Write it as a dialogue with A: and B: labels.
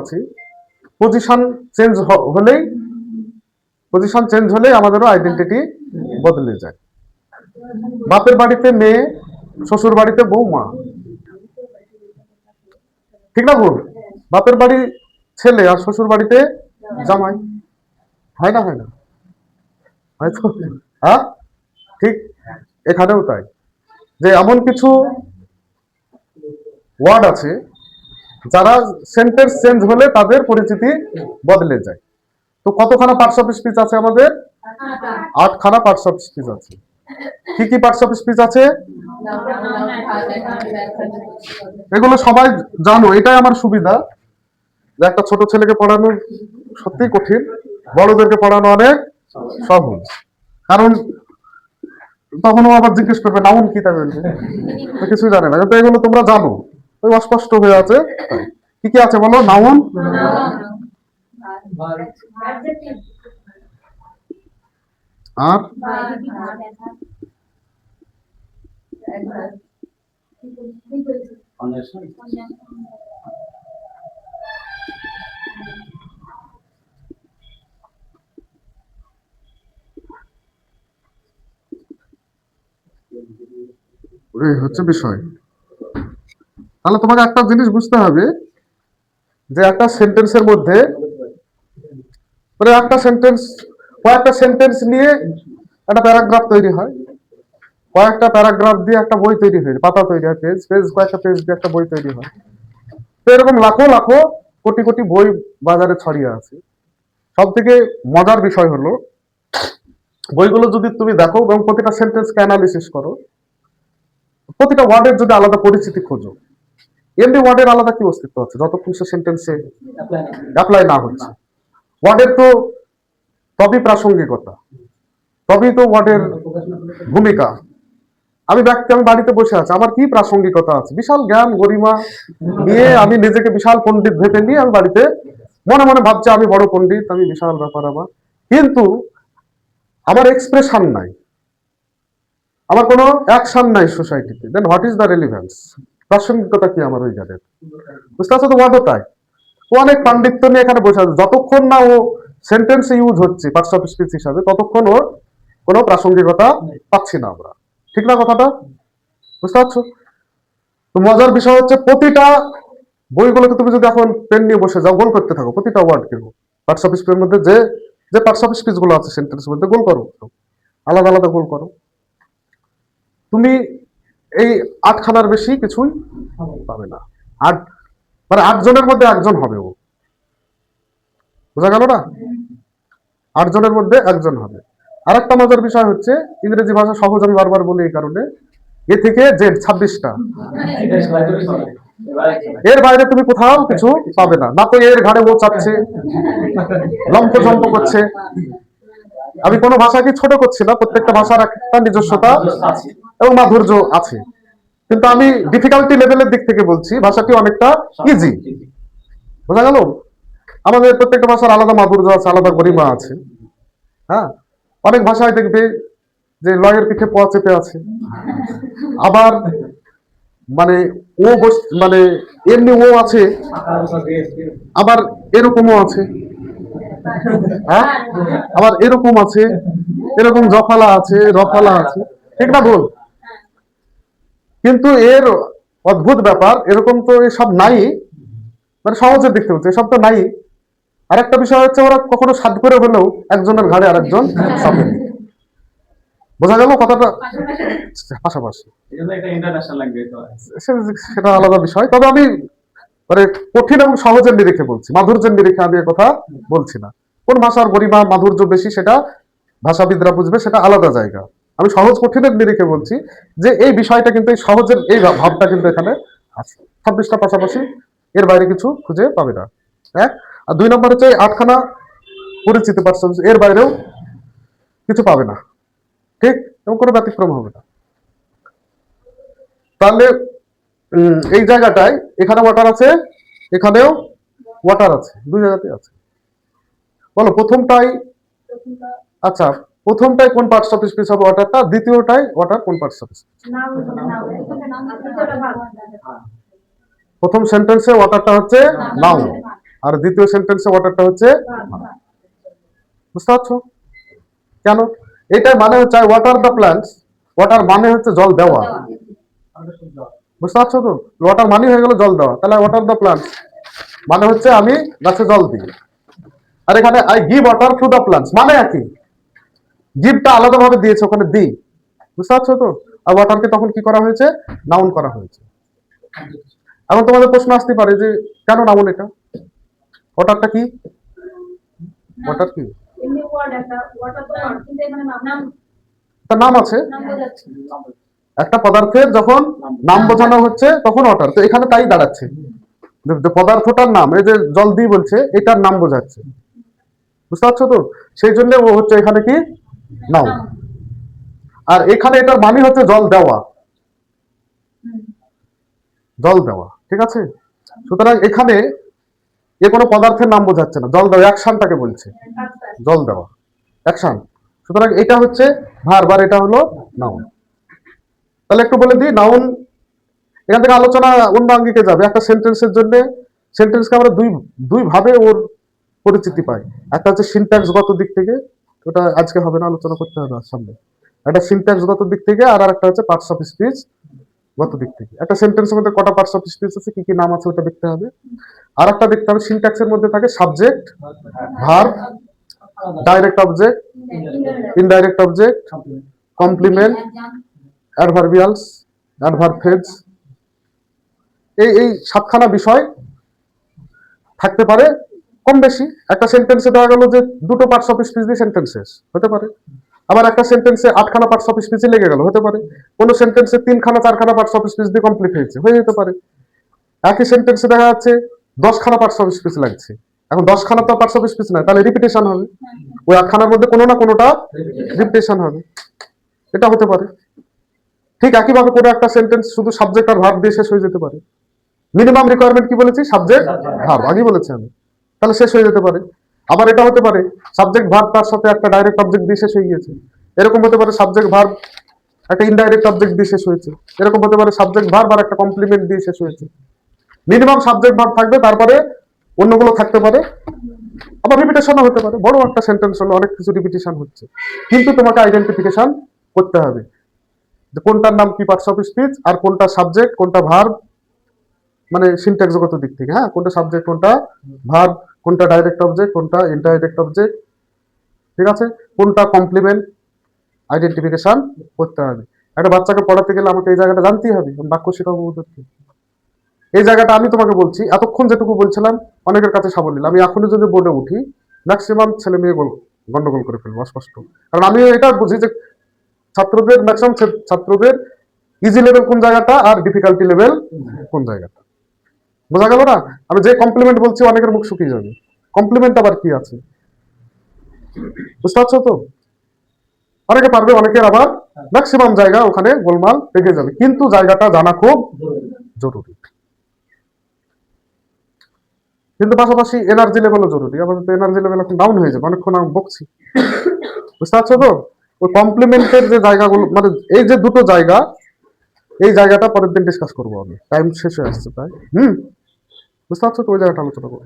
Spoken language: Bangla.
A: আছি। পজিশন চেঞ্জ হলেই পজিশন চেঞ্জ হলেই আমাদেরও আইডেন্টিটি বদলে যায়। বাপের বাড়িতে মেয়ে, শ্বশুর বাড়িতে বৌমা। ঠিক না ভুল? বাপের বাড়ি ছেলে আর শ্বশুর বাড়িতে জামাই। হয় না হয় না? হ্যাঁ ঠিক? এখানেও তাই। যে এমন কিছু ওয়ার্ড আছে যারা সেন্টেন্স চেঞ্জ হলে তাদের পরিচিতি বদলে যায়। তো কতখানা পার্টস অফ স্পিচ আছে আমাদের? আটখানা পার্টস অফ স্পিচ আছে। কি কি পার্টস অফ স্পিচ আছে? এগুলো সবাই জানো, এটাই আমার সুবিধা। যে একটা ছোট ছেলেকে পড়ানো সত্যি কঠিন, বড়দেরকে পড়ানো অনেক সহজ। কারণ তখন আবার জিজ্ঞেস করবে, নাউন কি তো কিছু জানে না। কিন্তু এগুলো তোমরা জানো। ওই অস্পষ্ট হয়ে আছে। কি কি আছে বলো? নাউন? আর? হচ্ছে বিষয়। তাহলে তোমাকে একটা জিনিস বুঝতে হবে যে একটা সেন্টেন্সের মধ্যে মানে একটা সেন্টেন্স, কয়েকটা সেন্টেন্স নিয়ে একটা প্যারাগ্রাফ তৈরি হয়। কয়েকটা প্যারাগ্রাফ দিয়ে একটা বই তৈরি হয়, পাতা তৈরি হয়, পেজ পেজ, কয়েকটা পেজ দিয়ে একটা বই তৈরি হয়। তো এরকম লাখো লাখো কোটি কোটি বই বাজারে ছড়িয়ে আছে। সব থেকে মজার বিষয় হলো, বইগুলো যদি তুমি দেখো এবং প্রতিটা সেন্টেন্সকে অ্যানালিসিস করো, প্রতিটা ওয়ার্ডের যদি আলাদা পরিচিতি খোঁজো এমনি ওয়ার্ডের আলাদা কি অস্তিত্ব আছে? যতক্ষণ সে সেন্টেন্সে অ্যাপ্লাই না হচ্ছে। ওয়ার্ডের তো তবেই প্রাসঙ্গিকতা, তবেই তো ওয়ার্ডের ভূমিকা। আমি ব্যক্তি, আমি বাড়িতে বসে আছি, আমার কি প্রাসঙ্গিকতা আছে? বিশাল জ্ঞান, গরিমা নিয়ে আমি নিজেকে বিশাল পণ্ডিত ভেবে নিয়ে আমি বাড়িতে মনে মনে ভাবছি, আমি বড় পণ্ডিত, আমি বিশাল ব্যাপার আমার। কিন্তু আমার এক্সপ্রেশন নাই। আমার কোনো অ্যাকশন নাই সোসাইটিতে then what is the relevance প্রাসঙ্গিকতা কি আমার ওই গানের বুঝতে পারছ তো ওয়ার্ডও তাই ও অনেক পাণ্ডিত্য নিয়ে এখানে বসে আছে। যতক্ষণ না ও সেন্টেন্স ইউজ হচ্ছে পার্টস অফ স্পিচ হিসাবে, ততক্ষণ ওর কোনো প্রাসঙ্গিকতা পাচ্ছি না আমরা। ঠিক না কথাটা? বুঝতে পারছ? তো মজার বিষয় হচ্ছে প্রতিটা বইগুলোকে তুমি যদি এখন পেন নিয়ে বসে যাও, গোল করতে থাকো, প্রতিটা ওয়ার্ড কেউ। পার্টস অফ স্পিচের মধ্যে যে যে পার্টস অফ স্পিচগুলো আছে সেন্টেন্সের মধ্যে গোল করো। আলাদা আলাদা গোল করো। তুমি এই আটখানার বেশি কিছুই পাবে না। আট মানে আটজনের মধ্যে একজন হবে ও। বোঝা গেল না? আটজনের মধ্যে একজন হবে। আরেকটা মজার বিষয় হচ্ছে, ইংরেজি ভাষা সহজ আমি বারবার বলি এই কারণে, এ থেকে জেড, ছাব্বিশটা। এর বাইরে তুমি কোথাও কিছু পাবে না। না তো এর ঘাড়ে ও চাচ্ছে লম্প জম্প করছে। আমি কোনো ভাষাকে ছোট করছি না, প্রত্যেকটা ভাষার একটা নিজস্বতা এবং মাধুর্য আছে। কিন্তু আমি ডিফিকাল্টি লেভেলের দিক থেকে বলছি ভাষাটি অনেকটা ইজি বোঝা গেল? আমাদের প্রত্যেকটা ভাষার আলাদা মাধুর্য আছে, আলাদা গরিমা আছে। হ্যাঁ? অনেক ভাষায় দেখবে যে লয়ের পিঠে পোয়া চেপে আছে। আবার মানে ও মানে এমনি ও আছে, আবার এরকমও আছে। হ্যাঁ? আবার এরকম আছে, এরকম জফালা আছে, রফালা আছে। ঠিক না ভুল? কিন্তু এর অদ্ভুত ব্যাপার, এরকম তো এসব নাই। মানে সহজে দেখতে হচ্ছে এসব তো নাই। আরেকটা বিষয় হচ্ছে ওরা কখনো সাদ করে হলেও একজনের ঘাড়ে আরেকজন নেই। বোঝা গেল কথাটা? পাশাপাশি। সেটা আলাদা বিষয়। তবে আমি মানে কঠিন এবং সহজের নিরিখে বলছি। মাধুর্যের নিরিখে আমি কথা বলছি না। কোন ভাষার গরিমা মাধুর্য বেশি সেটা ভাষাবিদরা বুঝবে, সেটা আলাদা জায়গা। আমি সহজ কঠিনের নিরিখে বলছি যে এই বিষয়টা কিন্তু এই সহজের এই ভাবটা কিন্তু এখানে ছাব্বিশটা পাশাপাশি এর বাইরে কিছু খুঁজে পাবে না। এক, আর দুই নম্বর হচ্ছে আটখানা পরিচিত পার্সন এর বাইরেও কিছু পাবে না। ঠিক? এবং কোনো ব্যতিক্রম হবে না। তাহলে এই জায়গাটায় এখানে ওয়াটার আছে, এখানেও ওয়াটার আছে। দুই জায়গাতে আছে। বলো, প্রথমটাই আচ্ছা প্রথমটাই কোন পার্টস অফ স্পিচ হবে ওয়াটারটা দ্বিতীয়টাই ওয়াটার কোন পার্টস অফ প্রথম সেন্টেন্সে ওয়াটারটা হচ্ছে নাউন আর দ্বিতীয় সেন্টেন্সে ওয়াটারটা হচ্ছে বুঝতে পারছ কেন এটাই মানে হচ্ছে ওয়াটার দ্য প্ল্যান্টস ওয়াটার মানে হচ্ছে জল দেওয়া বুঝতে পারছ তো ওয়াটার মানে হয়ে গেল জল দেওয়া তাহলে ওয়াটার দ্য প্ল্যান্টস মানে হচ্ছে আমি গাছে জল দিই আর এখানে I give water to the plants মানে একই গিভটা আলাদাভাবে দিয়েছে ওখানে দি বুঝতে পারছ তো? আর ওয়াটারকে তখন কি করা হয়েছে? নাউন করা হয়েছে। এখন তোমাদের প্রশ্ন আসতে পারে যে কেন নাউন এটা? ওয়াটারটা কি? ওয়াটার কি? তার নাম আছে? একটা পদার্থের যখন নাম বোঝানো হচ্ছে তখন ওয়াটার তো এখানে তাই দাঁড়াচ্ছে। পদার্থটার নাম এই যে জল দিয়ে বলছে এটার নাম বোঝাচ্ছে। বুঝতে পারছ তো? সেই জন্য ও হচ্ছে এখানে কি? নাও। আর এখানে এটার মানে হচ্ছে জল দেওয়া। জল দেওয়া ঠিক আছে? সুতরাং এখানে এ কোনো পদার্থের নাম বোঝাচ্ছে না। জল দেওয়া অ্যাকশনটাকে বলছে। জল দেওয়া অ্যাকশন সুতরাং এটা হচ্ছে ভার্ব আর এটা হলো নাউন। তাহলে একটু বলে দিই নাউন এখান থেকে আলোচনা অন্য আঙ্গিকে যাবে। একটা সেন্টেন্সের জন্য সেন্টেন্সকে আমরা দুই দুই ভাবে ওর পরিচিতি পাই। একটা হচ্ছে সিনট্যাক্সগত দিক থেকে ওটা আজকে হবে না, আলোচনা করতে হবে সামনে। একটা সিনট্যাক্সগত দিক থেকে আর একটা হচ্ছে পার্টস অফ স্পিচ গত দিক থেকে। একটা সেন্টেন্সের মধ্যে কটা পার্টস অফ স্পিচ আছে, কি কি নাম আছে ওটা দেখতে হবে। আর একটা দেখতে হবে সিনট্যাক্সের মধ্যে থাকে subject verb direct object indirect object complement adverbials adverb phrase এই এই সাতখানা বিষয় থাকতে পারে কম বেশি একটা সেন্টেন্সে দেওয়া গেল যে দুটো পার্টস অফ স্পিচ দিয়ে সেন্টেন্স শেষ, হতে পারে। আবার একটা সেন্টেন্সে আটখানা পার্টস অফ স্পিচে লেগে গেল, হতে পারে। কোনো সেন্টেন্সে তিনখানা, চারখানা পার্টস অফ স্পিচ দিয়ে কমপ্লিট হয়েছে, হয়ে যেতে পারে। একই সেন্টেন্সে দেখা যাচ্ছে দশখানা পার্টস অফ স্পিচ লাগছে। এখন দশখানা তো পার্টস অফ স্পিচ নয়, তাহলে রিপিটেশন হবে। ওই আটখানার মধ্যে কোনো না কোনোটা রিপিটেশন হবে। এটা হতে পারে। ঠিক একইভাবে কোনো একটা সেন্টেন্স শুধু সাবজেক্ট আর ভার্ব দিয়ে শেষ হয়ে যেতে পারে। মিনিমাম রিকোয়ারমেন্ট কি বলেছি? সাবজেক্ট ভার্ব আগেই বলেছি আমি। তাহলে শেষ হয়ে যেতে পারে। আবার এটা হতে পারে সাবজেক্ট ভার্ব তার সাথে একটা ডাইরেক্ট অবজেক্ট দিয়ে শেষ হয়ে গিয়েছে। এরকম হতে পারে সাবজেক্ট ভার্ব একটা ইনডাইরেক্ট অবজেক্ট দিয়ে শেষ হয়েছে। এরকম হতে পারে সাবজেক্ট ভার্ব আর একটা কমপ্লিমেন্ট দিয়ে শেষ হয়েছে। মিনিমাম সাবজেক্ট ভার্ব থাকবে, তারপরে অন্যগুলো থাকতে পারে। আবার রিপিটেশনও হতে পারে। বড় একটা সেন্টেন্স হলো, অনেক কিছু রিপিটেশন হচ্ছে। কিন্তু তোমাকে আইডেন্টিফিকেশন করতে হবে। যে কোনটার নাম কি পার্টস অফ স্পিচ আর কোনটা সাবজেক্ট কোনটা ভার্ব মানে সিনট্যাক্সগত দিক থেকে হ্যাঁ? কোনটা সাবজেক্ট কোনটা ভার্ব কোনটা ডাইরেক্ট অবজেক্ট কোনটা ইনডাইরেক্ট অবজেক্ট ঠিক আছে? কোনটা কমপ্লিমেন্ট আইডেন্টিফিকেশন করতে হবে। একটা বাচ্চাকে পড়াতে গেলে আমাকে এই জায়গাটা জানতেই হবে বাক্য শেখাবো ওদেরকে এই জায়গাটা আমি তোমাকে বলছি, এতক্ষণ যেটুকু বলছিলাম, অনেকের কাছে সাবলীল আমি এখনই যদি বোর্ডে উঠি ম্যাক্সিমাম ছেলে মেয়ে গোল- গন্ডগোল করে ফেলব, অস্পষ্ট। কারণ আমি এটা বুঝি যে ছাত্রদের ম্যাক্সিমাম ছাত্রদের ইজি লেভেল কোন জায়গাটা আর ডিফিকাল্টি লেভেল কোন জায়গাটা। বোঝা গেল না? আমি যে কমপ্লিমেন্ট বলছি, অনেকের মুখ শুকিয়ে যাবে। কমপ্লিমেন্ট আবার কি আছে? বুঝতে পারছ তো? অনেকে পারবে, অনেকের আবার ম্যাক্সিমাম জায়গা ওখানে গোলমাল পেকে যাবে। কিন্তু জায়গাটা জানা খুব জরুরি। কিন্তু পাশাপাশি এনার্জি লেভেলও জরুরি। আমাদের এনার্জি লেভেল এখন ডাউন হয়ে যাবে। অনেকক্ষণ আমি বকছি। বুঝতে পারছ তো? ওই কমপ্লিমেন্টের যে জায়গাগুলো মানে এই যে দুটো জায়গা, এই জায়গাটা পরের দিন ডিসকাস করব আমি। টাইম শেষ হয়ে আসছে তাই হুম? বুঝতে পারছ তো ওই জায়গাটা আলোচনা করব